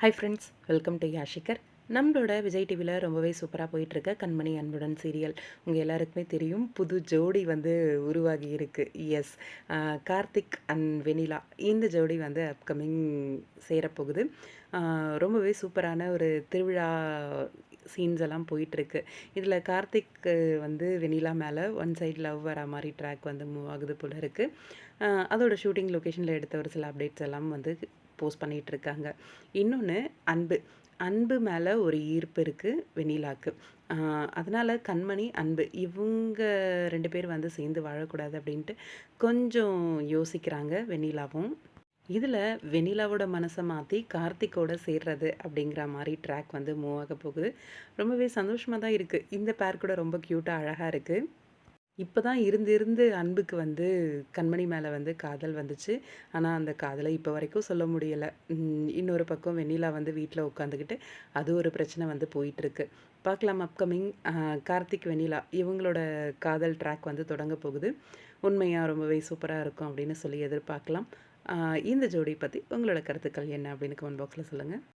Hi friends welcome to Yashikar நம்மளோட விஜய் டிவியில் ரொம்பவே சூப்பராக போயிட்டுருக்க கண்மணி அன்புடன் சீரியல் உங்கள் எல்லாருக்குமே தெரியும் புது ஜோடி வந்து உருவாகி இருக்குது எஸ் கார்த்திக் அண்ட் வெனிலா இந்த ஜோடி வந்து அப்கமிங் சேரப்போகுது. ரொம்பவே சூப்பரான ஒரு திருவிழா சீன்ஸ் எல்லாம் போயிட்டுருக்கு. இதில் கார்த்திக் வந்து வெனிலா மேலே ஒன் சைடு லவ் வர மாதிரி ட்ராக் வந்து மூவ் ஆகுது போல இருக்குது அதோட ஷூட்டிங் லொக்கேஷனில் எடுத்த ஒரு சில அப்டேட்ஸ் எல்லாம் வந்து போஸ்ட் பண்ணிகிட்டு இருக்காங்க இன்னொன்று அன்பு. அன்பு மேலே ஒரு ஈர்ப்பு இருக்குது வெண்ணிலாக்கு. அதனால் கண்மணி அன்பு. இவங்க ரெண்டு பேர் வந்து சேர்ந்து வாழக்கூடாது அப்படின்ட்டு கொஞ்சம் யோசிக்கிறாங்க வெண்ணிலாவும். இதில் வெண்ணிலாவோட மனசை மாற்றி கார்த்திக்கோட சேர்றது அப்படிங்கிற மாதிரி ட்ராக் வந்து மூவ் ஆக போகுது. ரொம்பவே சந்தோஷமாக தான் இருக்குது இந்த பேர் கூட ரொம்ப க்யூட்டாக அழகாக இருக்குது இப்போ தான் இருந்து இருந்து அன்புக்கு வந்து கண்மணி மேலே வந்து காதல் வந்துச்சு. ஆனால் அந்த காதலை இப்போ வரைக்கும் சொல்ல முடியலை. இன்னொரு பக்கம் வெண்ணிலா வந்து வீட்டில் உட்காந்துக்கிட்டு அது ஒரு பிரச்சனை வந்து போயிட்டுருக்கு. பார்க்கலாம் அப்கமிங் கார்த்திக் வெண்ணிலா இவங்களோட காதல் ட்ராக் வந்து தொடங்க போகுது. உண்மையாக ரொம்பவே சூப்பராக இருக்கும் அப்படின்னு சொல்லி எதிர்பார்க்கலாம். இந்த ஜோடி பற்றி உங்களோட கருத்துக்கள் என்ன அப்படின்னு கமெண்ட் பாக்ஸில் சொல்லுங்கள்